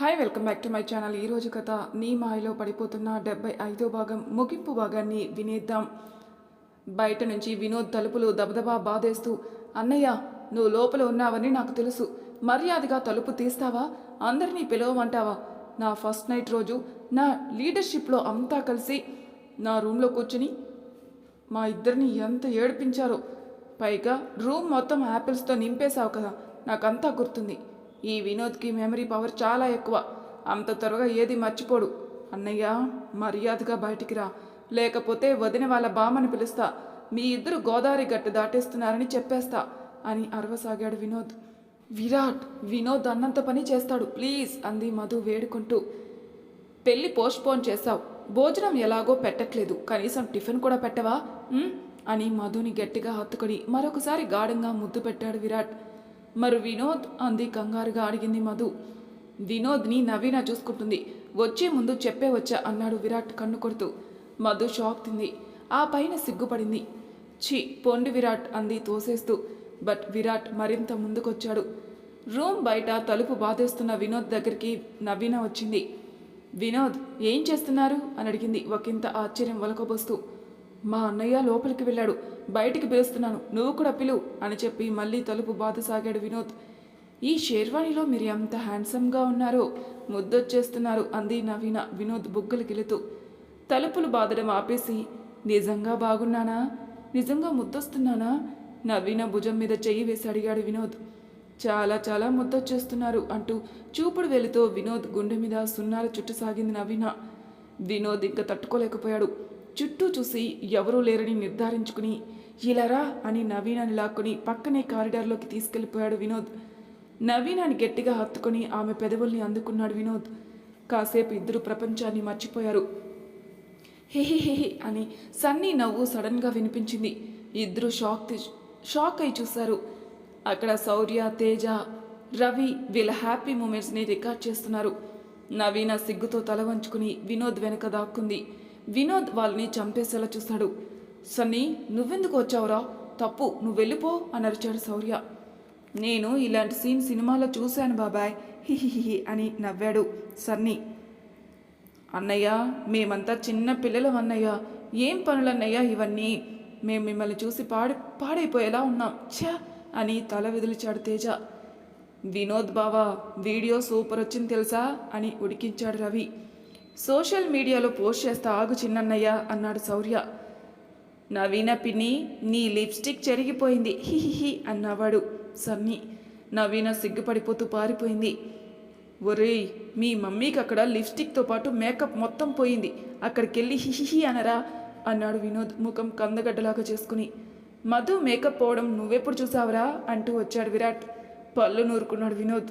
Hi welcome back to my channel ఈరోజు కథ నీ మాయలో పడిపోతున్న డెబ్బై ఐదో భాగం ముగింపు భాగాన్ని వినేద్దాం. బయట నుంచి వినోద్ తలుపులు దబదబా బాధేస్తూ అన్నయ్య నువ్వు లోపల ఉన్నావని నాకు తెలుసు. మర్యాదగా తలుపు తీస్తావా? అందరినీ పిలవమంటావా? నా ఫస్ట్ నైట్ రోజు నా లీడర్షిప్లో అంతా కలిసి నా రూమ్లో కూర్చుని మా ఇద్దరిని ఎంత ఏడిపించారో. పైగా రూమ్ మొత్తం యాపిల్స్తో నింపేశావు కదా. నాకంతా గుర్తుంది. ఈ వినోద్కి మెమరీ పవర్ చాలా ఎక్కువ. అంత త్వరగా ఏది మర్చిపోడు. అన్నయ్య మర్యాదగా బయటికి రా. లేకపోతే వదిన వాళ్ళ బామ్మని పిలుస్తా. మీ ఇద్దరు గోదావరి గట్టు దాటేస్తున్నారని చెప్పేస్తా అని అరవసాగాడు వినోద్. విరాట్ వినోద్ అన్నంత పని చేస్తాడు. ప్లీజ్ అంది మధు వేడుకుంటూ. పెళ్ళి పోస్ట్పోన్ చేశావు. భోజనం ఎలాగో పెట్టట్లేదు. కనీసం టిఫిన్ కూడా పెట్టవా? అని మధుని గట్టిగా హత్తుకొని మరొకసారి గాఢంగా ముద్దు పెట్టాడు విరాట్. మరి వినోద్ అంది కంగారుగా అడిగింది మధు. వినోద్ని నవీన చూసుకుంటుంది. వచ్చే ముందు చెప్పే వచ్చా అన్నాడు విరాట్ కన్ను కొడుతూ. మధు షాక్ తింది. ఆ పైన సిగ్గుపడింది. ఛీ పొండి విరాట్ అంది తోసేస్తూ. బట్ విరాట్ మరింత ముందుకొచ్చాడు. రూమ్ బయట తలుపు బాధేస్తున్న వినోద్ దగ్గరికి నవీన వచ్చింది. వినోద్ ఏం చేస్తున్నారు? అని అడిగింది ఒకంత ఆశ్చర్యం వలకబోస్తూ. మా అన్నయ్య లోపలికి వెళ్ళాడు. బయటికి పిలుస్తున్నాను. నువ్వు కూడా పిలు అని చెప్పి మళ్ళీ తలుపు బాధసాగాడు వినోద్. ఈ షేర్వాణిలో మీరు ఎంత హ్యాండ్సమ్గా ఉన్నారో ముద్దొచ్చేస్తున్నారు అంది నవీన వినోద్ బుగ్గలు గిలుతూ. తలుపులు బాదడం ఆపేసి నిజంగా బాగున్నానా? నిజంగా ముద్దొస్తున్నానా? నవీన భుజం మీద చెయ్యి వేసి అడిగాడు వినోద్. చాలా చాలా ముద్దొచ్చేస్తున్నారు అంటూ చూపుడు వెలుతో వినోద్ గుండె మీద సున్నాల చుట్టు సాగింది నవీన. వినోద్ ఇంకా తట్టుకోలేకపోయాడు. చుట్టూ చూసి ఎవరూ లేరని నిర్ధారించుకుని ఇలారా అని నవీనాన్ని లాక్కుని పక్కనే కారిడార్లోకి తీసుకెళ్ళిపోయాడు వినోద్. నవీనాన్ని గట్టిగా హత్తుకొని ఆమె పెదవుల్ని అందుకున్నాడు వినోద్. కాసేపు ఇద్దరు ప్రపంచాన్ని మర్చిపోయారు. హెహెహెహె అని సన్నీ నవ్వు సడన్గా వినిపించింది. ఇద్దరు షాక్ షాక్ అయి చూశారు. అక్కడ శౌర్య తేజ రవి వీళ్ళ హ్యాపీ మూమెంట్స్ని రికార్డ్ చేస్తున్నారు. నవీన సిగ్గుతో తల వంచుకుని వినోద్ వెనక దాక్కుంది. వినోద్ వాళ్ళని చంపేసేలా చూశాడు సన్నీ నువ్వెందుకు వచ్చావురా? తప్పు నువ్వు వెళ్ళిపో అని అరిచాడు శౌర్య. నేను ఇలాంటి సీన్ సినిమాలో చూశాను బాబాయ్. హిహిహి అని నవ్వాడు సన్నీ. అన్నయ్య మేమంతా చిన్న పిల్లలం అన్నయ్య. ఏం పనులన్నయ్య ఇవన్నీ? మేము మిమ్మల్ని చూసి పాడి పాడైపోయేలా ఉన్నాం. ఛ! అని తల విదిలిచాడు తేజ. వినోద్ బావా వీడియో సూపర్ వచ్చింది తెలుసా? అని ఉడికించాడు రవి. సోషల్ మీడియాలో పోస్ట్ చేస్తా ఆగు చిన్నన్నయ్య అన్నాడు శౌర్య నవీన పిన్ని నీ లిప్స్టిక్ చెరిగిపోయింది. హిహిహి అన్నవాడు సన్నీ. నవీన సిగ్గుపడిపోతూ పారిపోయింది. ఒరేయ్ మీ మమ్మీకి అక్కడ లిప్స్టిక్తో పాటు మేకప్ మొత్తం పోయింది. అక్కడికి వెళ్ళి హిహిహి అనరా అన్నాడు వినోద్ ముఖం కందగడ్డలాగా చేసుకుని. మధు మేకప్ పోవడం నువ్వెప్పుడు చూసావురా అంటూ వచ్చాడు విరాట్. పళ్ళు నూరుకున్నాడు వినోద్.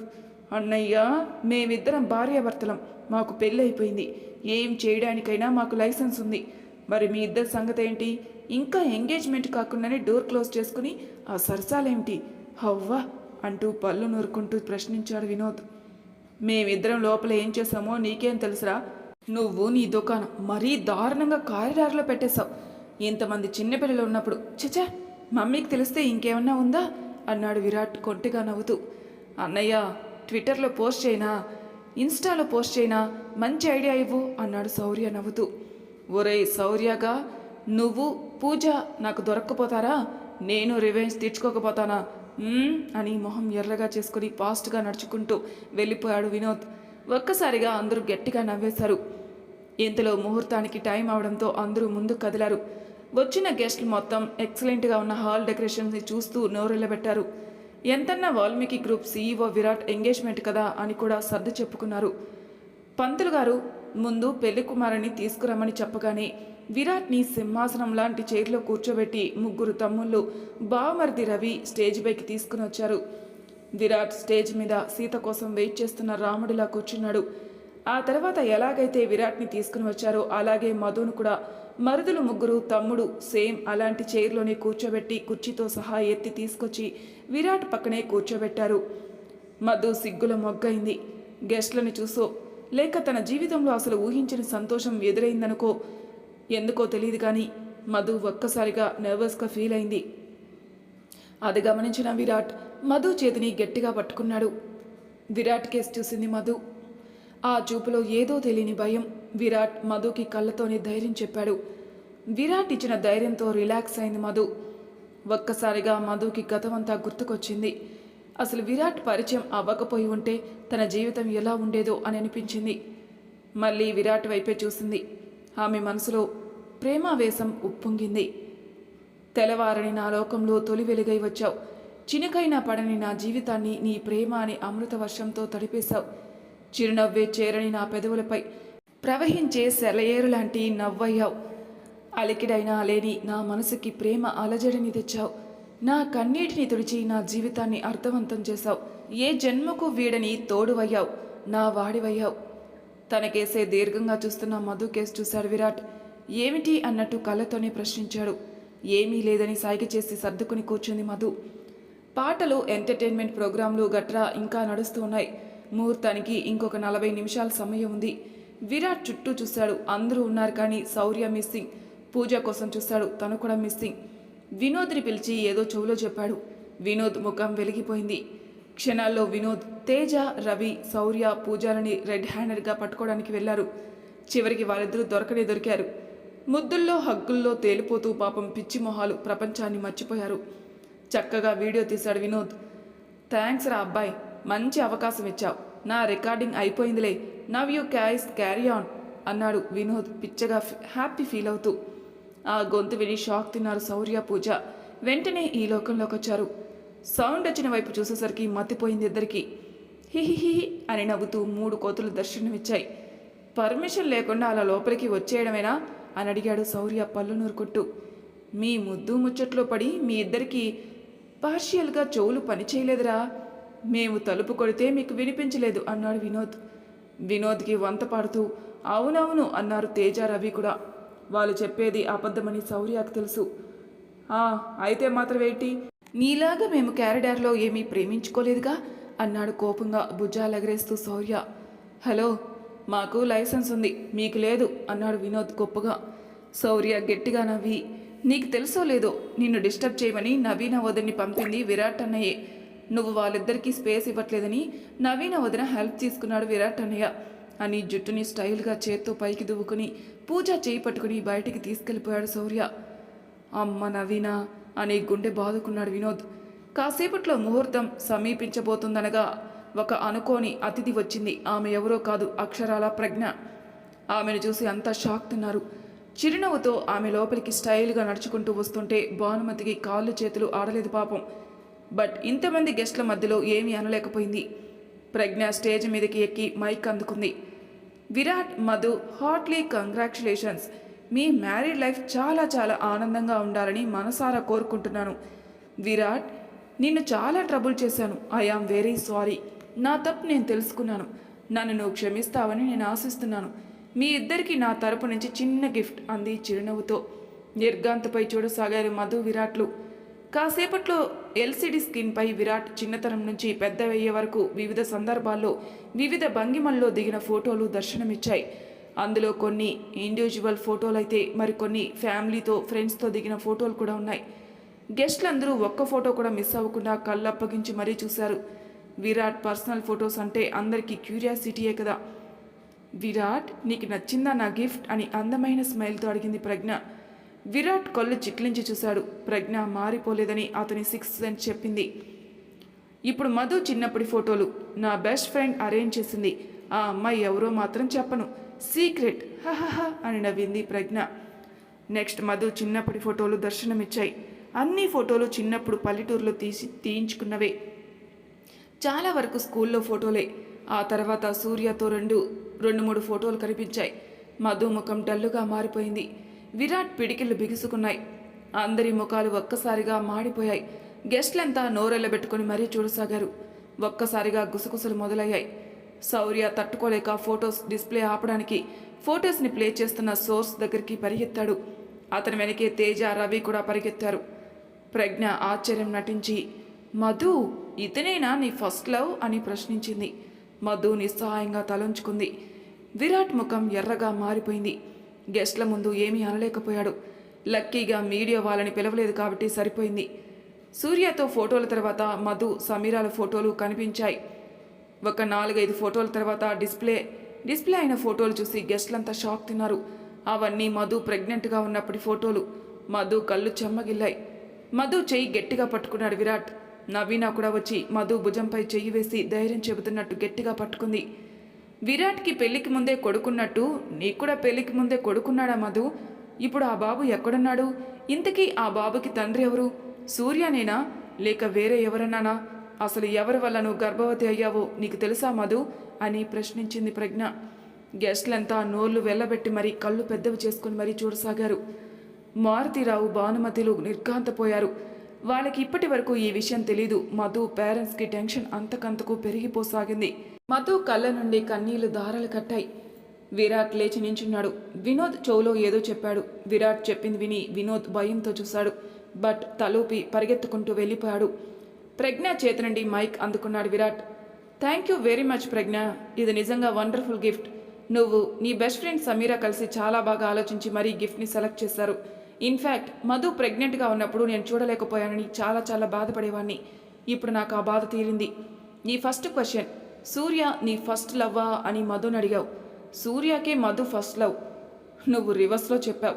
అన్నయ్య మేమిద్దరం భార్యాభర్తలం. మాకు పెళ్ళి అయిపోయింది ఏం చేయడానికైనా మాకు లైసెన్స్ ఉంది. మరి మీ ఇద్దరి సంగతి ఏంటి ఇంకా ఎంగేజ్మెంట్ కాకుండానే డోర్ క్లోజ్ చేసుకుని ఆ సరసాలేమిటి హవ్వా! అంటూ పళ్ళు నూరుకుంటూ ప్రశ్నించాడు వినోద్. మేమిద్దరం లోపల ఏం చేసామో నీకేం తెలుసురా? నువ్వు నీ దుకాణం మరీ దారుణంగా కారిడార్లో పెట్టేశావు. ఇంతమంది చిన్నపిల్లలు ఉన్నప్పుడు చచా మమ్మీకి తెలిస్తే ఇంకేమన్నా ఉందా? అన్నాడు విరాట్ కొంటిగా నవ్వుతూ. అన్నయ్య ట్విట్టర్లో పోస్ట్ చేయనా? ఇన్స్టాలో పోస్ట్ చేయనా? మంచి ఐడియా ఇవ్వు అన్నాడు శౌర్య నవ్వుతూ. ఒరేయ్ శౌర్యగా నువ్వు పూజ నాకు దొరక్కపోతారా? నేను రివెంజ్ తీర్చుకోకపోతానా? అని మొహం ఎర్రగా చేసుకుని ఫాస్ట్గా నడుచుకుంటూ వెళ్ళిపోయాడు వినోద్. ఒక్కసారిగా అందరూ గట్టిగా నవ్వేశారు. ఇంతలో ముహూర్తానికి టైం అవడంతో అందరూ ముందు కదిలారు. వచ్చిన గెస్ట్లు మొత్తం ఎక్సలెంట్గా ఉన్న హాల్ డెకరేషన్స్ని చూస్తూ నోరెళ్ళబెట్టారు. ఎంతన్నా Valmiki group CEO Virat engagement కదా అని కూడా సర్ది చెప్పుకున్నారు. పంతులు గారు ముందు పెళ్ళి కుమారుని తీసుకురమ్మని చెప్పగానే విరాట్ని సింహాసనం లాంటి చైర్లో కూర్చోబెట్టి ముగ్గురు తమ్ముళ్ళు బావమరిది రవి స్టేజ్ పైకి తీసుకుని వచ్చారు. విరాట్ స్టేజ్ మీద సీత కోసం వెయిట్ చేస్తున్న రాముడిలా కూర్చున్నాడు. ఆ తర్వాత ఎలాగైతే విరాట్ని తీసుకుని వచ్చారో అలాగే మధును కూడా మరుదులు ముగ్గురు తమ్ముడు సేమ్ అలాంటి చైర్లోనే కూర్చోబెట్టి కుర్చీతో సహా ఎత్తి తీసుకొచ్చి విరాట్ పక్కనే కూర్చోబెట్టారు. మధు సిగ్గుల మొగ్గైంది. గెస్ట్లను చూసో లేక తన జీవితంలో అసలు ఊహించిన సంతోషం ఎదురైందనుకో ఎందుకో తెలియదు కానీ మధు ఒక్కసారిగా నర్వస్గా ఫీల్ అయింది. అది గమనించిన విరాట్ మధు చేతిని గట్టిగా పట్టుకున్నాడు. విరాట్ కేసు చూసింది మధు. ఆ చూపులో ఏదో తెలియని భయం విరాట్ మధుకి కళ్ళతోనే ధైర్యం చెప్పాడు. విరాట్ ఇచ్చిన ధైర్యంతో రిలాక్స్ అయింది మధు. ఒక్కసారిగా మధుకి గతమంతా గుర్తుకొచ్చింది. అసలు విరాట్ పరిచయం అవ్వకపోయి ఉంటే తన జీవితం ఎలా ఉండేదో అని అనిపించింది. మళ్ళీ విరాట్ వైపే చూసింది. ఆమె మనసులో ప్రేమావేశం ఉప్పొంగింది. తెల్లవారని నా లోకంలో తొలి వెలుగై వచ్చావు. చినుకైనా పడని నా జీవితాన్ని నీ ప్రేమ అని అమృత వర్షంతో తడిపేశావు. చిరునవ్వే చేరని నా పెదవులపై ప్రవహించే సెలయేరు లాంటి నవ్వయ్యావు. అలికిడైనా లేని నా మనసుకి ప్రేమ అలజడిని తెచ్చావు. నా కన్నీటిని తుడిచి నా జీవితాన్ని అర్థవంతం చేశావు. ఏ జన్మకు వీడని తోడువయ్యావు. నా వాడివయ్యావు. తనకేసే దీర్ఘంగా చూస్తున్న మధు కేసు చూశాడు విరాట్. ఏమిటి అన్నట్టు కళ్ళతోనే ప్రశ్నించాడు. ఏమీ లేదని సాగి చేసి సర్దుకుని కూర్చుంది మధు. పాటలు ఎంటర్టైన్మెంట్ ప్రోగ్రాంలు గట్రా ఇంకా నడుస్తూ ఉన్నాయి. ముహూర్తానికి ఇంకొక నలభై నిమిషాల సమయం ఉంది. విరాట్ చుట్టూ చూశాడు. అందరూ ఉన్నారు కానీ శౌర్య మిస్సింగ్. పూజ కోసం చూశాడు. తను కూడా మిస్సింగ్. వినోద్ని పిలిచి ఏదో చెవులో చెప్పాడు. వినోద్ ముఖం వెలిగిపోయింది. క్షణాల్లో వినోద్ తేజ రవి శౌర్య పూజాలని రెడ్ హ్యాండెడ్గా పట్టుకోవడానికి వెళ్ళారు చివరికి వారిద్దరూ దొరకనే దొరికారు. ముద్దుల్లో హగ్గుల్లో తేలిపోతూ పాపం పిచ్చి మొహాలు ప్రపంచాన్ని మర్చిపోయారు. చక్కగా వీడియో తీశాడు వినోద్. థ్యాంక్స్ రా అబ్బాయి. మంచి అవకాశం ఇచ్చావు. నా recording అయిపోయిందిలే. Now you carries carry on అన్నాడు వినోద్ పిచ్చగా హ్యాపీ ఫీల్ అవుతూ. ఆ గొంతు విని షాక్ తిన్నారు శౌర్య పూజ. వెంటనే ఈ లోకంలోకి వచ్చారు. సౌండ్ వచ్చిన వైపు చూసేసరికి మతిపోయింది ఇద్దరికి. హిహిహి అని నవ్వుతూ మూడు కోతులు దర్శనమిచ్చాయి. పర్మిషన్ లేకుండా అలా లోపలికి వచ్చేయడమేనా? అని అడిగాడు శౌర్య పళ్ళు నూరుకుంటూ. మీ ముద్దు ముచ్చట్లో పడి మీ ఇద్దరికి పార్షియల్గా చెవులు పనిచేయలేదురా మేము తలుపు కొడితే మీకు వినిపించలేదు అన్నాడు వినోద్. వినోద్కి వంత పాడుతూ అవునవును అన్నారు తేజ రవి కూడా. వాళ్ళు చెప్పేది అబద్ధమని శౌర్యకు తెలుసు. "ఆ, అయితే మాత్రం ఏంటి నీలాగా మేము క్యారిడార్లో ఏమీ ప్రేమించుకోలేదుగా అన్నాడు కోపంగా భుజాలెగరేస్తూ శౌర్య. హలో మాకు లైసెన్స్ ఉంది మీకు లేదు అన్నాడు వినోద్ గొప్పగా. శౌర్య గట్టిగా నవ్వి నీకు తెలుసో లేదో నిన్ను డిస్టర్బ్ చేయమని నవీన వదిని పంపింది విరాట్ అన్నయ్యే. నువ్వు వాళ్ళిద్దరికీ స్పేస్ ఇవ్వట్లేదని నవీన వదిన హెల్ప్ తీసుకున్నాడు విరాట్ అన్నయ్య. అని జుట్టుని స్టైల్గా చేత్తో పైకి దువ్వుకుని పూజ చేయి పట్టుకుని బయటికి తీసుకెళ్ళిపోయాడు శౌర్య. అమ్మ నవీన అని గుండె బాదుకున్నాడు వినోద్. కాసేపట్లో ముహూర్తం సమీపించబోతుందనగా ఒక అనుకోని అతిథి వచ్చింది. ఆమె ఎవరో కాదు అక్షరాల ప్రజ్ఞ. ఆమెను చూసి అంతా షాక్ తిన్నారు. చిరునవ్వుతో ఆమె లోపలికి స్టైల్గా నడుచుకుంటూ వస్తుంటే భానుమతికి కాళ్ళు చేతులు ఆడలేదు పాపం. బట్ ఇంతమంది గెస్ట్ల మధ్యలో ఏమీ అనలేకపోయింది. ప్రజ్ఞ స్టేజ్ మీదకి ఎక్కి మైక్ అందుకుంది. Virat Madhu heartily congratulations. మీ మ్యారీడ్ లైఫ్ చాలా చాలా ఆనందంగా ఉండాలని మనసారా కోరుకుంటున్నాను. విరాట్ నిన్ను చాలా ట్రబుల్ చేశాను. I am very sorry. నా తప్పు నేను తెలుసుకున్నాను. నన్ను నువ్వు క్షమిస్తావని నేను ఆశిస్తున్నాను. మీ ఇద్దరికి నా తరపు నుంచి చిన్న గిఫ్ట్ అంది చిరునవ్వుతో. నిర్గాంతపై చూడసాగారు మధు విరాట్లు. కాసేపట్లో ఎల్సిడి స్క్రీన్పై విరాట్ చిన్నతనం నుంచి పెద్దవయ్యే వరకు వివిధ సందర్భాల్లో వివిధ భంగిమల్లో దిగిన ఫోటోలు దర్శనమిచ్చాయి. అందులో కొన్ని ఇండివిజువల్ ఫోటోలైతే మరికొన్ని ఫ్యామిలీతో ఫ్రెండ్స్తో దిగిన ఫోటోలు కూడా ఉన్నాయి. గెస్ట్లందరూ ఒక్క ఫోటో కూడా మిస్ అవ్వకుండా కళ్ళప్పగించి మరీ చూశారు. విరాట్ పర్సనల్ ఫొటోస్ అంటే అందరికీ క్యూరియాసిటీయే కదా. విరాట్ నీకు నచ్చిందా నా గిఫ్ట్ అని అందమైన స్మైల్తో అడిగింది ప్రజ్ఞ. విరాట్ కళ్ళు చిట్లించి చూశాడు. ప్రజ్ఞ మారిపోలేదని అతని సిక్స్ సెన్స్ చెప్పింది. ఇప్పుడు మధు చిన్నప్పటి ఫోటోలు. నా బెస్ట్ ఫ్రెండ్ అరేంజ్ చేసింది. ఆ అమ్మాయి ఎవరో మాత్రం చెప్పను. సీక్రెట్. హహహ అని నవ్వింది ప్రజ్ఞ. నెక్స్ట్ మధు చిన్నప్పటి ఫోటోలు దర్శనమిచ్చాయి. అన్ని ఫోటోలు చిన్నప్పుడు పల్లెటూరులో తీసి తీయించుకున్నవే. చాలా వరకు స్కూల్లో ఫోటోలే. ఆ తర్వాత సూర్యతో రెండు రెండు మూడు ఫోటోలు కనిపించాయి. మధు ముఖం డల్లుగా మారిపోయింది. విరాట్ పిడికిళ్ళు బిగుసుకున్నాయి. అందరి ముఖాలు ఒక్కసారిగా మాడిపోయాయి. గెస్ట్లంతా నోరెళ్ళబెట్టుకుని మరీ చూడసాగారు. ఒక్కసారిగా గుసగుసలు మొదలయ్యాయి. శౌర్య తట్టుకోలేక ఫొటోస్ డిస్ప్లే ఆపడానికి ఫొటోస్ని ప్లే చేస్తున్న సోర్స్ దగ్గరికి పరిగెత్తాడు. అతని వెనకే తేజ రవి కూడా పరిగెత్తారు. ప్రజ్ఞ ఆశ్చర్యం నటించి మధు ఇతనేనా నీ ఫస్ట్ లవ్? అని ప్రశ్నించింది. మధు నిస్సహాయంగా తలంచుకుంది. విరాట్ ముఖం ఎర్రగా మారిపోయింది. గెస్ట్ల ముందు ఏమీ అనలేకపోయాడు. లక్కీగా మీడియా వాళ్ళని పిలవలేదు కాబట్టి సరిపోయింది. సూర్యతో ఫోటోల తర్వాత మధు సమీరాల ఫోటోలు కనిపించాయి. ఒక నాలుగైదు ఫోటోల తర్వాత డిస్ప్లే డిస్ప్లే అయిన ఫోటోలు చూసి గెస్ట్లంతా షాక్ తిన్నారు. అవన్నీ మధు ప్రెగ్నెంట్గా ఉన్నప్పటి ఫోటోలు. మధు కళ్ళు చెమ్మగిల్లాయి. మధు చెయ్యి గట్టిగా పట్టుకున్నాడు విరాట్. నవీన కూడా వచ్చి మధు భుజంపై చెయ్యి వేసి ధైర్యం చెబుతున్నట్టు గట్టిగా పట్టుకుంది. విరాట్కి పెళ్ళికి ముందే కొడుకున్నట్టు నీకు కూడా పెళ్ళికి ముందే కొడుకున్నాడా మధు? ఇప్పుడు ఆ బాబు ఎక్కడున్నాడు? ఇంతకీ ఆ బాబుకి తండ్రి ఎవరు? సూర్యనేనా? లేక వేరే ఎవరన్నానా? అసలు ఎవరి వల్ల నువ్వు గర్భవతి అయ్యావో నీకు తెలుసా మధు? అని ప్రశ్నించింది ప్రజ్ఞ. గెస్ట్లంతా నోళ్ళు వెళ్ళబెట్టి మరీ కళ్ళు పెద్దవి చేసుకుని మరీ చూడసాగారు. మారుతిరావు భానుమతిలు నిర్ఘాంతపోయారు. వాళ్ళకి ఇప్పటి వరకు ఈ విషయం తెలీదు. మధు పేరెంట్స్కి టెన్షన్ అంతకంతకు పెరిగిపోసాగింది. మధు కళ్ళ నుండి కన్నీళ్ళు దారాలు కట్టాయి. విరాట్ లేచి నించున్నాడు. వినోద్ చెవులో ఏదో చెప్పాడు. విరాట్ చెప్పింది విని వినోద్ భయంతో చూశాడు. బట్ తలూపి పరిగెత్తుకుంటూ వెళ్ళిపోయాడు. ప్రజ్ఞ చేతి నుండి మైక్ అందుకున్నాడు Virat. Thank you very much Pragya. ఇది నిజంగా వండర్ఫుల్ గిఫ్ట్. నువ్వు నీ బెస్ట్ ఫ్రెండ్ సమీరా కలిసి చాలా బాగా ఆలోచించి మరీ గిఫ్ట్ని సెలెక్ట్ చేశారు. ఇన్ఫ్యాక్ట్ మధు ప్రెగ్నెంట్గా ఉన్నప్పుడు నేను చూడలేకపోయానని చాలా చాలా బాధపడేవాడిని ఇప్పుడు నాకు ఆ బాధ తీరింది. నీ ఫస్ట్ క్వశ్చన్ సూర్య నీ ఫస్ట్ లవ్వా అని మధుని అడిగావు. సూర్యకే మధు ఫస్ట్ లవ్ నువ్వు రివర్స్లో చెప్పావు.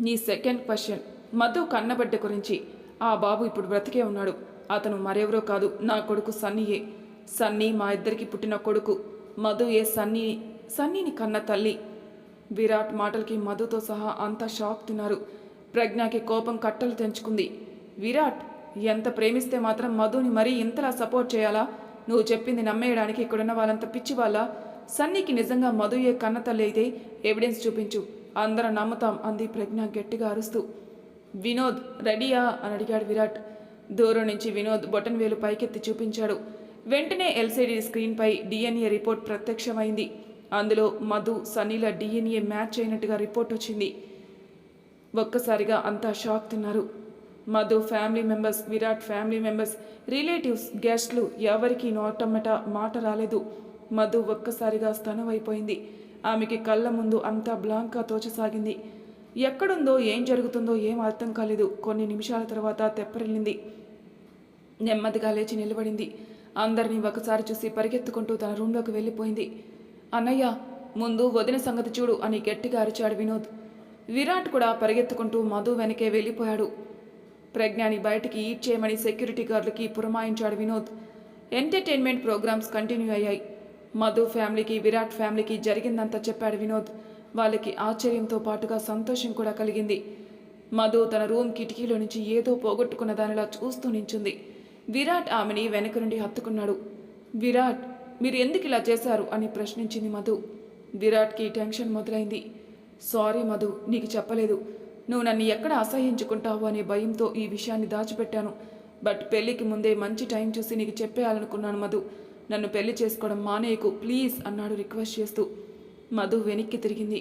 నీ సెకండ్ క్వశ్చన్ మధు కన్నబడ్డ గురించి. ఆ బాబు ఇప్పుడు బ్రతికే ఉన్నాడు. అతను మరెవరో కాదు నా కొడుకు సన్నీయే. సన్నీ మా ఇద్దరికి పుట్టిన కొడుకు. మధు ఏ సన్నీ సన్నీని కన్న తల్లి. విరాట్ మాటలకి మధుతో సహా అంతా షాక్ తిన్నారు. ప్రజ్ఞకి కోపం కట్టలు తెంచుకుంది. విరాట్ ఎంత ప్రేమిస్తే మాత్రం మధుని మరీ ఇంతలా సపోర్ట్ చేయాలా? నువ్వు చెప్పింది నమ్మేయడానికి ఇక్కడున్న వాళ్ళంత పిచ్చి వాళ్ళ సన్నీకి నిజంగా మధుయే కన్న తల్లి అయితే ఎవిడెన్స్ చూపించు. అందరం నమ్ముతాం అంది ప్రజ్ఞ గట్టిగా అరుస్తూ. వినోద్ రెడీయా? అని అడిగాడు విరాట్. దూరం నుంచి వినోద్ బొటన్ వేలు పైకెత్తి చూపించాడు. వెంటనే ఎల్సీడీ స్క్రీన్పై డిఎన్ఏ రిపోర్ట్ ప్రత్యక్షమైంది. అందులో మధు సనీల డిఎన్ఏ మ్యాచ్ అయినట్టుగా రిపోర్ట్ వచ్చింది. ఒక్కసారిగా అంతా షాక్ తిన్నారు. Madhu family members Virat family members relatives గెస్ట్లు ఎవరికీ నోటమ్మట మాట రాలేదు. మధు ఒక్కసారిగా స్తనమైపోయింది. ఆమెకి కళ్ళ ముందు అంతా బ్లాంక్గా తోచసాగింది. ఎక్కడుందో ఏం జరుగుతుందో ఏం అర్థం కాలేదు. కొన్ని నిమిషాల తర్వాత తెప్పరిల్లింది. నెమ్మదిగా లేచి నిలబడింది. అందరినీ ఒకసారి చూసి పరిగెత్తుకుంటూ తన రూమ్లోకి వెళ్ళిపోయింది. అన్నయ్య ముందు వదిన సంగతి చూడు అని గట్టిగా అరిచాడు వినోద్. విరాట్ కూడా పరిగెత్తుకుంటూ మధు వెనకే వెళ్ళిపోయాడు. ప్రజ్ఞాని బయటికి ఈడ్ చేయమని సెక్యూరిటీ గార్డులకి పురమాయించాడు వినోద్. ఎంటర్టైన్మెంట్ ప్రోగ్రామ్స్ కంటిన్యూ అయ్యాయి. మధు ఫ్యామిలీకి విరాట్ ఫ్యామిలీకి జరిగిందంతా చెప్పాడు వినోద్. వాళ్ళకి ఆశ్చర్యంతో పాటుగా సంతోషం కూడా కలిగింది. మధు తన రూమ్ కిటికీలో నుంచి ఏదో పోగొట్టుకున్న దానిలా చూస్తూ నించుంది. విరాట్ ఆమెని వెనక నుండి హత్తుకున్నాడు. విరాట్ మీరు ఎందుకు ఇలా చేశారు అని ప్రశ్నించింది మధు. విరాట్కి టెన్షన్ మొదలైంది. సారీ మధు నీకు చెప్పలేదు. నువ్వు నన్ను ఎక్కడ అసహ్యించుకుంటావు అనే భయంతో ఈ విషయాన్ని దాచిపెట్టాను. బట్ పెళ్ళికి ముందే మంచి టైం చూసి నీకు చెప్పేయాలనుకున్నాను మధు. నన్ను పెళ్ళి చేసుకోవడం మానేయకు ప్లీజ్ అన్నాడు రిక్వెస్ట్ చేస్తూ. మధు వెనక్కి తిరిగింది.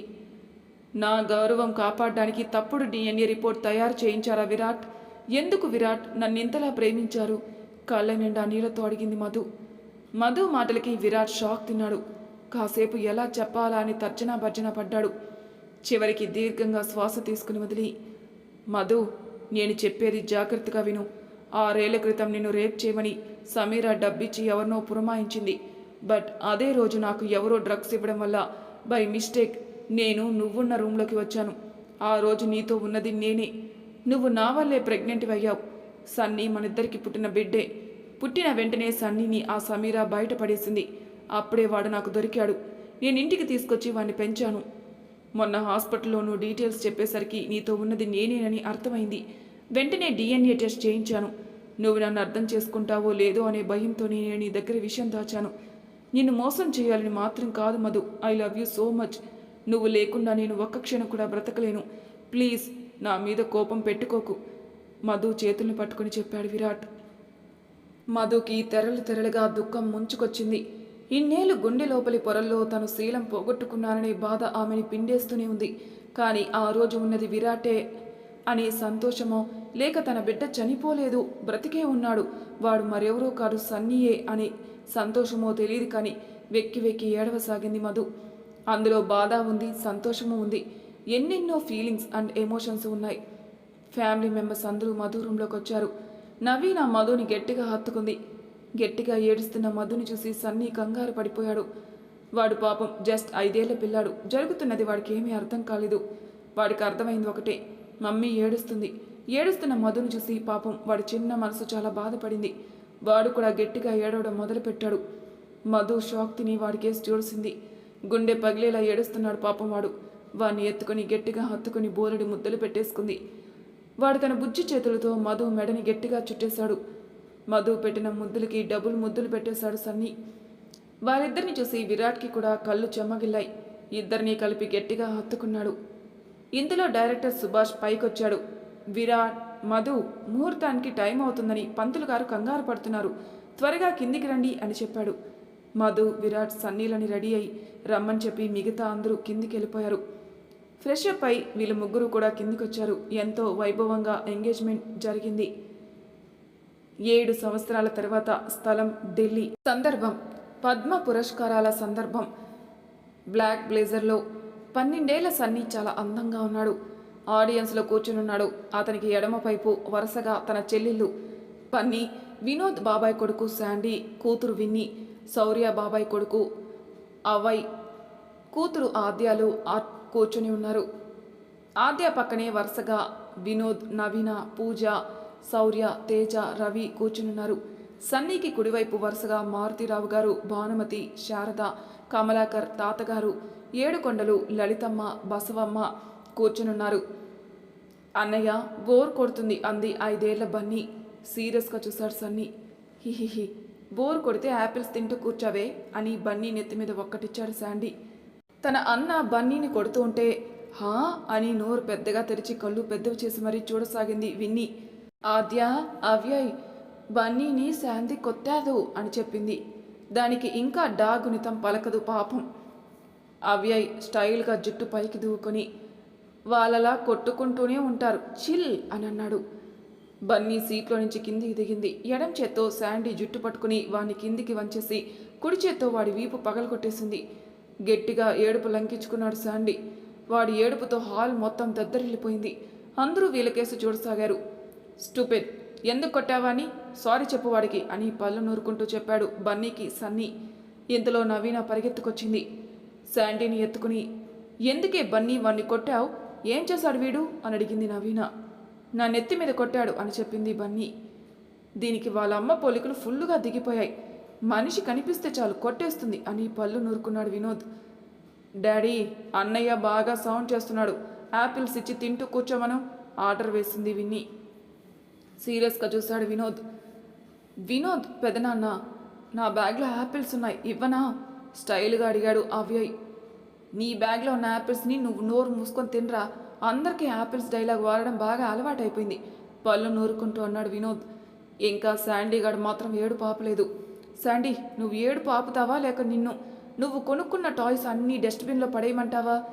నా గౌరవం కాపాడడానికి తప్పుడు డిఎన్ఏ రిపోర్ట్ తయారు చేయించారా విరాట్? ఎందుకు విరాట్ నన్ను ఇంతలా ప్రేమించారు? కళ్ళ నిండా నీళ్ళతో అడిగింది మధు. మధు మాటలకి విరాట్ షాక్ తిన్నాడు. కాసేపు ఎలా చెప్పాలా అని తర్జనా భర్జన పడ్డాడు. చివరికి దీర్ఘంగా శ్వాస తీసుకుని వదిలి మధు నేను చెప్పేది జాగ్రత్తగా విను. ఆరేళ్ళ క్రితం నిన్ను రేప్ చేయమని సమీరా డబ్బిచ్చి ఎవరినో పురమాయించింది. బట్ అదే రోజు నాకు ఎవరో డ్రగ్స్ ఇవ్వడం వల్ల బై మిస్టేక్ నేను నువ్వున్న రూమ్లోకి వచ్చాను. ఆ రోజు నీతో ఉన్నది నేనే. నువ్వు నా వల్లే ప్రెగ్నెంట్ అయ్యావు. సన్నీ మనిద్దరికి పుట్టిన బిడ్డే. పుట్టిన వెంటనే సన్నీని ఆ సమీరా బయటపడేసింది అప్పుడే వాడు నాకు దొరికాడు. నేను ఇంటికి తీసుకొచ్చి వాడిని పెంచాను. మొన్న హాస్పిటల్లోనూ డీటెయిల్స్ చెప్పేసరికి నీతో ఉన్నది నేనేనని అర్థమైంది. వెంటనే డిఎన్ఏ టెస్ట్ చేయించాను. నువ్వు నన్ను అర్థం చేసుకుంటావో లేదో అనే భయంతో నేను నీ దగ్గర విషయం దాచాను. నిన్ను మోసం చేయాలని మాత్రం కాదు Madhu. I love you so much. నువ్వు లేకుండా నేను ఒక్క క్షణం కూడా బ్రతకలేను. ప్లీజ్ నా మీద కోపం పెట్టుకోకు. మధు చేతుల్ని పట్టుకుని చెప్పాడు విరాట్. మధుకి తెరలు తెరలుగా దుఃఖం ముంచుకొచ్చింది. ఇన్నేళ్ళు గుండె లోపలి పొరల్లో తను శీలం పోగొట్టుకున్నాననే బాధ ఆమెని పిండేస్తూనే ఉంది. కానీ ఆ రోజు ఉన్నది విరాటే అనే సంతోషమో లేక తన బిడ్డ చనిపోలేదు బ్రతికే ఉన్నాడు వాడు మరెవరో కాదు సన్నీయే అని సంతోషమో తెలియదు కానీ వెక్కి వెక్కి ఏడవసాగింది మధు. అందులో బాధ ఉంది సంతోషము ఉంది. ఎన్నెన్నో ఫీలింగ్స్ అండ్ ఎమోషన్స్ ఉన్నాయి. ఫ్యామిలీ మెంబర్స్ అందరూ మధు రూమ్లోకి వచ్చారు నవీన మధుని గట్టిగా హత్తుకుంది. గట్టిగా ఏడుస్తున్న మధుని చూసి సన్నీ కంగారు పడిపోయాడు. వాడు పాపం జస్ట్ ఐదేళ్ళ పిల్లాడు. జరుగుతున్నది వాడికి ఏమీ అర్థం కాలేదు. వాడికి అర్థమైంది ఒకటే. మమ్మీ ఏడుస్తుంది. ఏడుస్తున్న మధును చూసి పాపం వాడి చిన్న మనసు చాలా బాధపడింది. వాడు కూడా గట్టిగా ఏడవడం మొదలుపెట్టాడు. మధు షాక్ తిని వాడికేసి చూసింది గుండె పగిలేలా ఏడుస్తున్నాడు పాపం వాడు. వాడిని ఎత్తుకొని గట్టిగా హత్తుకుని బోలెడు ముద్దలు పెట్టేసుకుంది. వాడు తన బుజ్జి చేతులతో మధు మెడని గట్టిగా చుట్టేశాడు. మధు పెట్టిన ముద్దులకి డబుల్ ముద్దులు పెట్టేశాడు సన్నీ. వారిద్దరిని చూసి విరాట్కి కూడా కళ్ళు చెమ్మగిల్లాయి ఇద్దరినీ కలిపి గట్టిగా హత్తుకున్నాడు. ఇందులో డైరెక్టర్ సుభాష్ పైకొచ్చాడు. విరాట్ మధు ముహూర్తానికి టైం అవుతుందని పంతులు గారు కంగారు పడుతున్నారు. త్వరగా కిందికి రండి అని చెప్పాడు. మధు విరాట్ సన్నీలని రెడీ అయి రమ్మని చెప్పి మిగతా అందరూ కిందికి వెళ్ళిపోయారు ఫ్రెష్ అప్ అయి వీళ్ళు ముగ్గురు కూడా కిందికొచ్చారు. ఎంతో వైభవంగా ఎంగేజ్మెంట్ జరిగింది. ఏడు సంవత్సరాల తర్వాత స్థలం ఢిల్లీ. సందర్భం. పద్మ పురస్కారాల సందర్భం. బ్లాక్ బ్లేజర్లో పన్నెండేళ్ళ సన్నీ చాలా అందంగా ఉన్నాడు. ఆడియన్స్లో కూర్చునున్నాడు. అతనికి ఎడమపైపు వరుసగా తన చెల్లెళ్ళు పన్ని వినోద్ బాబాయ్ కొడుకు శాండీ కూతురు విన్ని శౌర్య బాబాయ్ కొడుకు అవయ్ కూతురు ఆద్యాలు ఆర్ కూర్చుని ఉన్నారు. ఆద్య పక్కనే వరుసగా వినోద్ నవీన పూజ శౌర్య తేజ రవి కూర్చునున్నారు. సన్నీకి కుడివైపు వరుసగా మారుతిరావు గారు భానుమతి శారద కమలాకర్ తాతగారు ఏడుకొండలు లలితమ్మ బసవమ్మ కూర్చునున్నారు. అన్నయ్య బోర్ కొడుతుంది అంది ఐదేళ్ళ బన్నీ. సీరియస్గా చూశాడు సన్నీ. హిహిహి బోర్ కొడితే యాపిల్స్ తింటూ కూర్చోవే అని బన్నీ నెత్తి మీద ఒక్కటిచ్చాడు శాండీ. తన అన్న బన్నీని కొడుతూ ఉంటే హా అని నోరు పెద్దగా తెరిచి కళ్ళు పెద్దవి చేసి మరీ చూడసాగింది విన్ని. ఆద్య అవ్యయ్ బన్నీని శాంతి కొత్తాదు అని చెప్పింది. దానికి ఇంకా డాగునితం పలకదు పాపం. అవ్యయ్ స్టైల్గా జుట్టు పైకి దూకొని వాళ్ళలా కొట్టుకుంటూనే ఉంటారు చిల్ అని అన్నాడు. బన్నీ సీట్లో నుంచి కిందికి దిగింది. ఎడం చేత్తో శాండీ జుట్టు పట్టుకుని వాడిని కిందికి వంచేసి కుడి చేత్తో వాడి వీపు పగలగొట్టేసింది. గట్టిగా ఏడుపు లంకించుకున్నాడు శాండీ. వాడి ఏడుపుతో హాల్ మొత్తం దద్దరిల్లిపోయింది. అందరూ వీళ్ళకేసి చూడసాగారు. స్టూపిడ్ ఎందుకు కొట్టావని సారీ చెప్పు వాడికి అని పళ్ళు నూరుకుంటూ చెప్పాడు బన్నీకి సన్నీ. ఇంతలో నవీన పరిగెత్తుకొచ్చింది. శాండీని ఎత్తుకుని ఎందుకే బన్నీ వాణ్ణి కొట్టావు? ఏం చేశాడు వీడు? అని అడిగింది నవీన. నా నెత్తి మీద కొట్టాడు అని చెప్పింది బన్నీ. దీనికి వాళ్ళ అమ్మ పోలికలు ఫుల్లుగా దిగిపోయాయి. మనిషి కనిపిస్తే చాలు కొట్టేస్తుంది అని పళ్ళు నూరుకున్నాడు వినోద్. డాడీ అన్నయ్య బాగా సౌండ్ చేస్తున్నాడు. యాపిల్స్ ఇచ్చి తింటూ కూర్చోమను ఆర్డర్ వేసింది విన్ని. సీరియస్గా చూశాడు వినోద్. వినోద్ పెదనాన్న నా బ్యాగ్లో యాపిల్స్ ఉన్నాయి ఇవ్వనా? స్టైల్గా అడిగాడు అవ్యయ్ నీ బ్యాగ్లో ఉన్న యాపిల్స్ని నువ్వు నోరు మూసుకొని తినరా? అందరికీ యాపిల్స్ డైలాగ్ వాడడం బాగా అలవాటైపోయింది. పళ్ళు నూరుకుంటూ అన్నాడు వినోద్. ఇంకా శాండీగాడు మాత్రం ఏడు పాపలేదు శాండీ నువ్వు ఏడు పాపుతావా లేక నిన్ను నువ్వు కొనుక్కున్న టాయ్స్ అన్నీ డస్ట్బిన్లో పడేయమంటావా?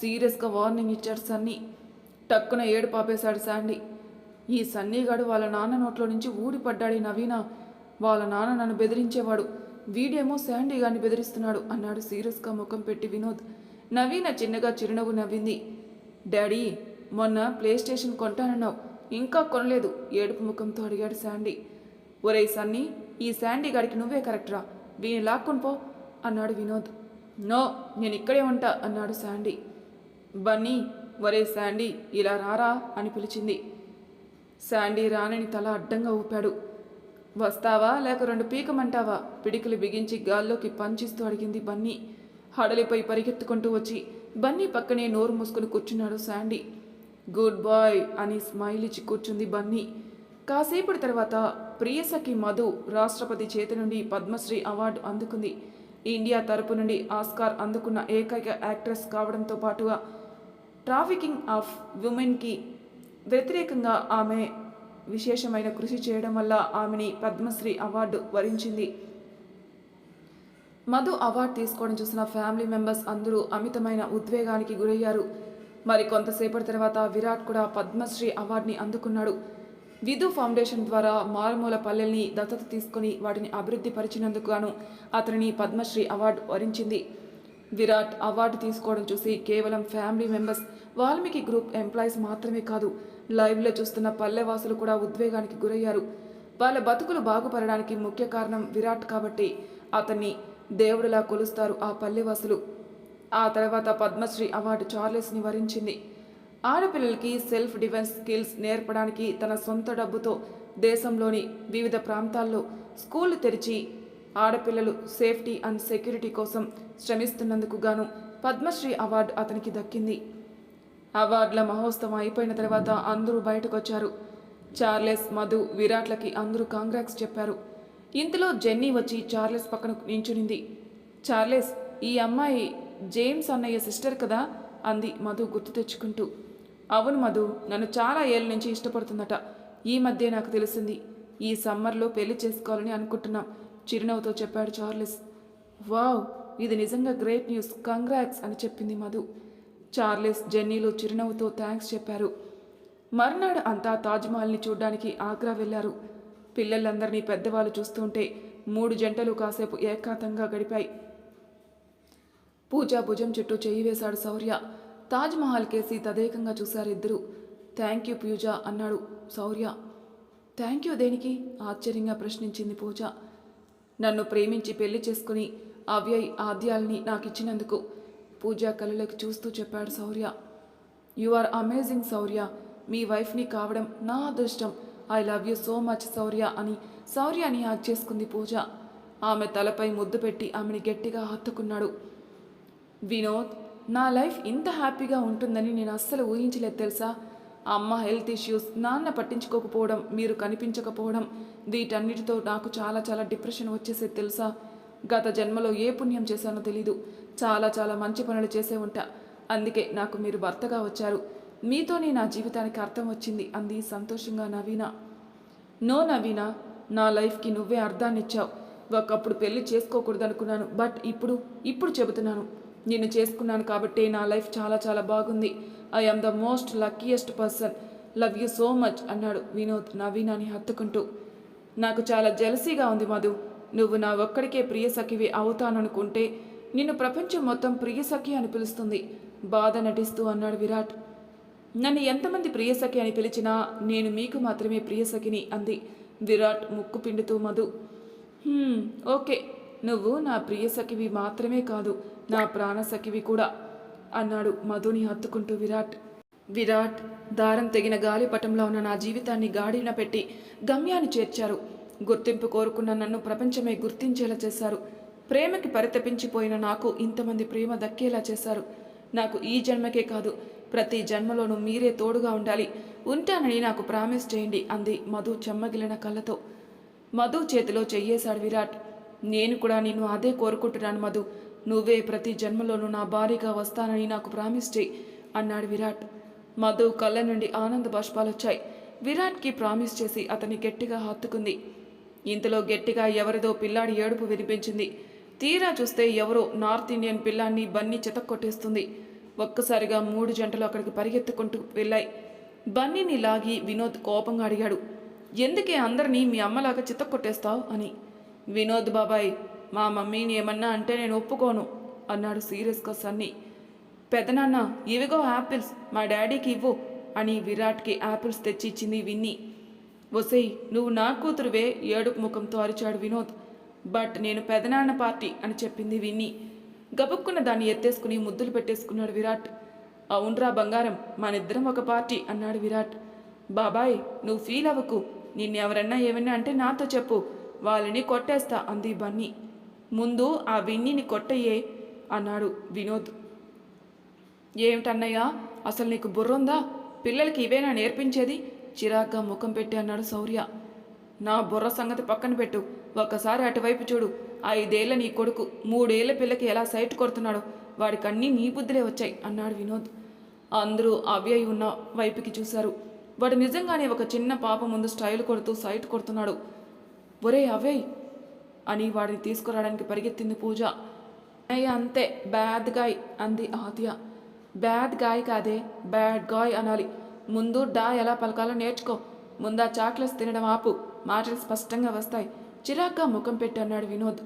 సీరియస్గా వార్నింగ్ ఇచ్చాడు సన్నీ. టక్కున ఏడు పాపేశాడు శాండీ ఈ సన్నీగాడు వాళ్ళ నాన్న నోట్లో నుంచి ఊడిపడ్డాడు నవీన. వాళ్ళ నాన్న నన్ను బెదిరించేవాడు. వీడేమో శాండీ గారిని బెదిరిస్తున్నాడు అన్నాడు సీరియస్గా ముఖం పెట్టి వినోద్. నవీన చిన్నగా చిరునవ్వు నవ్వింది. డాడీ మొన్న ప్లే స్టేషన్ కొంటానన్నావు. ఇంకా కొనలేదు. ఏడుపు ముఖంతో అడిగాడు శాండీ ఒరేయ్ సన్నీ ఈ శాండీ గాడికి నువ్వే కరెక్ట్రా వీని లాక్కొని పో అన్నాడు వినోద్. నో నేను ఇక్కడే ఉంటా అన్నాడు శాండీ. బన్నీ ఒరే శాండీ ఇలా రారా అని పిలిచింది. శాండీ రానని తల అడ్డంగా ఊపాడు. వస్తావా లేక రెండు పీకమంటావా? పిడికిలు బిగించి గాల్లోకి పంచిస్తూ అడిగింది బన్నీ. హడలిపై పరిగెత్తుకుంటూ వచ్చి బన్నీ పక్కనే నోరు మూసుకుని కూర్చున్నాడు శాండీ. గుడ్ బాయ్ అని స్మైల్ ఇచ్చి కూర్చుంది బన్నీ. కాసేపటి తర్వాత ప్రియసఖి మధు రాష్ట్రపతి చేతి నుండి పద్మశ్రీ అవార్డు అందుకుంది. ఇండియా తరపు నుండి ఆస్కార్ అందుకున్న ఏకైక యాక్ట్రెస్ కావడంతో పాటుగా ట్రాఫికింగ్ ఆఫ్ ఉమెన్కి వ్యతిరేకంగా ఆమె విశేషమైన కృషి చేయడం వల్ల ఆమెని పద్మశ్రీ అవార్డు వరించింది. మధు అవార్డు తీసుకోవడం చూసిన ఫ్యామిలీ మెంబర్స్ అందరూ అమితమైన ఉద్వేగానికి గురయ్యారు. మరి కొంతసేపటి తర్వాత విరాట్ కూడా పద్మశ్రీ అవార్డుని అందుకున్నాడు. విధు ఫౌండేషన్ ద్వారా మారుమూల పల్లెల్ని దత్తత తీసుకుని వాటిని అభివృద్ధి పరిచినందుకు గాను అతనిని పద్మశ్రీ అవార్డు వరించింది. విరాట్ అవార్డు తీసుకోవడం చూసి కేవలం family members Valmiki group employees మాత్రమే కాదు లైవ్లో చూస్తున్న పల్లెవాసులు కూడా ఉద్వేగానికి గురయ్యారు. వాళ్ళ బతుకులు బాగుపడడానికి ముఖ్య కారణం విరాట్ కాబట్టి అతన్ని దేవుడిలా కొలుస్తారు ఆ పల్లెవాసులు. ఆ తర్వాత పద్మశ్రీ అవార్డు చార్లెస్ని వరించింది. ఆడపిల్లలకి సెల్ఫ్ డిఫెన్స్ స్కిల్స్ నేర్పడానికి తన సొంత డబ్బుతో దేశంలోని వివిధ ప్రాంతాల్లో స్కూళ్ళు తెరిచి ఆడపిల్లలు సేఫ్టీ అండ్ సెక్యూరిటీ కోసం శ్రమిస్తున్నందుకు గాను పద్మశ్రీ అవార్డు అతనికి దక్కింది. అవార్డుల మహోత్సవం అయిపోయిన తర్వాత అందరూ బయటకొచ్చారు. చార్లెస్ మధు విరాట్లకి అందరూ కాంగ్రాక్స్ చెప్పారు. ఇంతలో జెన్నీ వచ్చి చార్లెస్ పక్కన నించునింది. చార్లెస్ ఈ అమ్మాయి జేమ్స్ అన్నయ్య సిస్టర్ కదా? అంది మధు గుర్తు తెచ్చుకుంటూ. అవును మధు నన్ను చాలా ఏళ్ళ నుంచి ఇష్టపడుతుందట. ఈ మధ్య నాకు తెలిసింది. ఈ సమ్మర్లో పెళ్ళి చేసుకోవాలని అనుకుంటున్నాం చిరునవ్వుతో చెప్పాడు చార్లెస్. వావ్ ఇది నిజంగా గ్రేట్ న్యూస్. కంగ్రాట్స్ అని చెప్పింది మధు. చార్లెస్ జెన్నీలు చిరునవ్వుతో థ్యాంక్స్ చెప్పారు. మర్నాడు అంతా తాజ్మహల్ని చూడ్డానికి ఆగ్రా వెళ్ళారు పిల్లలందరినీ పెద్దవాళ్ళు చూస్తుంటే మూడు జంటలు కాసేపు ఏకాంతంగా గడిపాయి. పూజా భుజం చుట్టూ చేయి వేశాడు శౌర్య. తాజ్మహల్ కేసి తదేకంగా చూశారు ఇద్దరు. థ్యాంక్ యూ పూజ అన్నాడు శౌర్య. థ్యాంక్ యూ దేనికి? ఆశ్చర్యంగా ప్రశ్నించింది పూజ. నన్ను ప్రేమించి పెళ్ళి చేసుకుని అవ్యయ్ ఆద్యాల్ని నాకు ఇచ్చినందుకు పూజ కళ్ళలోకి చూస్తూ చెప్పాడు Shaurya. You are amazing Shaurya. మీ వైఫ్ని కావడం నా అదృష్టం. I love you so much Shaurya అని శౌర్యని హాక్ చేసుకుంది పూజ. ఆమె తలపై ముద్దు పెట్టి ఆమెని గట్టిగా హత్తుకున్నాడు. వినోద్ నా లైఫ్ ఇంత హ్యాపీగా ఉంటుందని నేను అస్సలు ఊహించలేదు తెలుసా? అమ్మ హెల్త్ ఇష్యూస్ నాన్న పట్టించుకోకపోవడం మీరు కనిపించకపోవడం వీటన్నిటితో నాకు చాలా చాలా డిప్రెషన్ వచ్చేసేది తెలుసా? గత జన్మలో ఏ పుణ్యం చేశానో తెలీదు. చాలా చాలా మంచి పనులు చేసే ఉంటా. అందుకే నాకు మీరు భర్తగా వచ్చారు. మీతోనే నా జీవితానికి అర్థం వచ్చింది అంది సంతోషంగా నవీన. నో నవీన నా లైఫ్కి నువ్వే అర్థాన్ని ఇచ్చావు ఒకప్పుడు పెళ్ళి చేసుకోకూడదనుకున్నాను బట్ ఇప్పుడు ఇప్పుడు చెబుతున్నాను. నిన్ను చేసుకున్నాను కాబట్టి నా లైఫ్ చాలా చాలా బాగుంది. I am the most luckiest person love you so much అన్నాడు వినోద్ నవీనాని హత్తుకుంటూ. నాకు చాలా జెలసీగా ఉంది మధు. నువ్వు నా ఒక్కడికే ప్రియసఖివి అవుతాననుకుంటే నిన్ను ప్రపంచం మొత్తం ప్రియసఖి అని పిలుస్తుంది. బాధ నటిస్తూ అన్నాడు విరాట్. నన్ను ఎంతమంది ప్రియసఖి అని పిలిచినా నేను మీకు మాత్రమే ప్రియసఖిని అంది విరాట్ ముక్కు పిండుతూ మధు. ఓకే. నువ్వు నా ప్రియసఖివి మాత్రమే కాదు. నా ప్రాణసఖివి కూడా అన్నాడు మధుని హత్తుకుంటూ విరాట్. విరాట్ దారం తెగిన గాలిపటంలో ఉన్న నా జీవితాన్ని గాడిన పెట్టి గమ్యాన్ని చేర్చారు. గుర్తింపు కోరుకున్న నన్ను ప్రపంచమే గుర్తించేలా చేశారు. ప్రేమకి పరితపించిపోయిన నాకు ఇంతమంది ప్రేమ దక్కేలా చేశారు. నాకు ఈ జన్మకే కాదు ప్రతి జన్మలోనూ మీరే తోడుగా ఉండాలి. ఉంటానని నాకు ప్రామిస్ చేయండి అంది మధు చెమ్మగిలిన కళ్ళతో. మధు చేతిలో చెయ్యేశాడు విరాట్. నేను కూడా నిన్ను అదే కోరుకుంటున్నాను మధు. నువ్వే ప్రతి జన్మలోనూ నా భార్యగా వస్తానని నాకు ప్రామిస్ చేయి అన్నాడు విరాట్. మధు కళ్ళ నుండి ఆనంద బాష్పాలొచ్చాయి. విరాట్కి ప్రామిస్ చేసి అతని గట్టిగా హత్తుకుంది. ఇంతలో గట్టిగా ఎవరిదో పిల్లాడి ఏడుపు వినిపించింది. తీరా చూస్తే ఎవరో నార్త్ ఇండియన్ పిల్లాన్ని బన్నీ చితక్కొట్టేస్తుంది ఒక్కసారిగా మూడు జంటలు అక్కడికి పరిగెత్తుకుంటూ వెళ్ళాయి. బన్నీని లాగి వినోద్ కోపంగా అడిగాడు ఎందుకే అందరినీ మీ అమ్మలాగా చితక్కొట్టేస్తావు అని. వినోద్ బాబాయ్ మా మమ్మీని ఏమన్నా అంటే నేను ఒప్పుకోను అన్నాడు సీరియస్గా సన్నీ. పెదనాన్న ఇవిగో యాపిల్స్ మా డాడీకి ఇవ్వు అని విరాట్కి యాపిల్స్ తెచ్చి ఇచ్చింది విన్ని. ఒసేయ్ నువ్వు నా కూతురువే ఏడుపు ముఖంతో అరిచాడు వినోద్. బట్ నేను పెదనాన్న పార్టీ అని చెప్పింది విన్ని. గబుక్కున్న దాన్ని ఎత్తేసుకుని ముద్దులు పెట్టేసుకున్నాడు విరాట్. అవునరా బంగారం మనిద్దరం ఒక పార్టీ అన్నాడు విరాట్. బాబాయ్ నువ్వు ఫీల్ అవ్వకు నిన్నెవరన్నా ఏమన్నా అంటే నాతో చెప్పు వాళ్ళని కొట్టేస్తా అంది బన్నీ. ముందు ఆ విన్నీని కొట్టయ్యే అన్నాడు వినోద్. ఏమిటన్నయ్యా అసలు నీకు బుర్రుందా? పిల్లలకి ఇవేనా నేర్పించేది? చిరాగ్గా ముఖం పెట్టి అన్నాడు శౌర్య. నా బుర్ర సంగతి పక్కన పెట్టు. ఒక్కసారి అటువైపు చూడు. ఐదేళ్ళ నీ కొడుకు మూడేళ్ళ పిల్లకి ఎలా సైట్ కొడుతున్నాడో వాడికి అన్నీ నీ బుద్ధులే వచ్చాయి అన్నాడు వినోద్. అందరూ అవ్యయి ఉన్న వైపుకి చూశారు. వాడు నిజంగానే ఒక చిన్న పాప ముందు స్టైల్ కొడుతూ సైట్ కొడుతున్నాడు. ఒరే అవ్యయ్ అని వాడిని తీసుకురావడానికి పరిగెత్తింది పూజ. అయ్య అంతే బ్యాడ్ గాయ్ అంది ఆద్య బ్యాడ్ గాయ్ కాదే బ్యాడ్ గాయ్ అనాలి. ముందు డా ఎలా పలకాలో నేర్చుకో. ముందా చాక్లెట్స్ తినడం ఆపు. మాటలు స్పష్టంగా వస్తాయి. చిరాగ్గా ముఖం పెట్టి అన్నాడు వినోద్.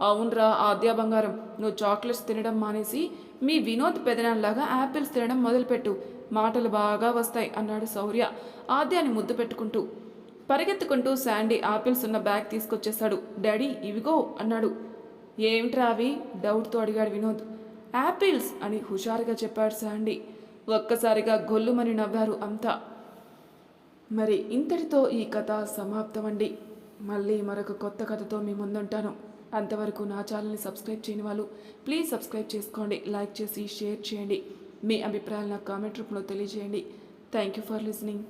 అవునరా ఆద్య బంగారం నువ్వు చాక్లెట్స్ తినడం మానేసి మీ వినోద్ పెదనాల్లాగా యాపిల్స్ తినడం మొదలుపెట్టు. మాటలు బాగా వస్తాయి అన్నాడు శౌర్య. ఆద్యాన్ని ముద్దు పెట్టుకుంటూ. పరిగెత్తుకుంటూ శాండీ ఆపిల్స్ ఉన్న బ్యాగ్ తీసుకొచ్చేశాడు డాడీ ఇవిగో అన్నాడు. ఏమిట్రా అవి? డౌట్తో అడిగాడు వినోద్. యాపిల్స్ అని హుషారుగా చెప్పాడు శాండీ. ఒక్కసారిగా గొల్లుమని నవ్వారు అంతా. మరి ఇంతటితో ఈ కథ సమాప్తం అండి మళ్ళీ మరొక కొత్త కథతో మీ ముందుంటాను. అంతవరకు నా ఛానల్ని సబ్స్క్రైబ్ చేయని వాళ్ళు ప్లీజ్ సబ్స్క్రైబ్ చేసుకోండి. లైక్ చేసి షేర్ చేయండి. మీ అభిప్రాయాలు నాకు కామెంట్ రూపంలో తెలియజేయండి. Thank you for listening.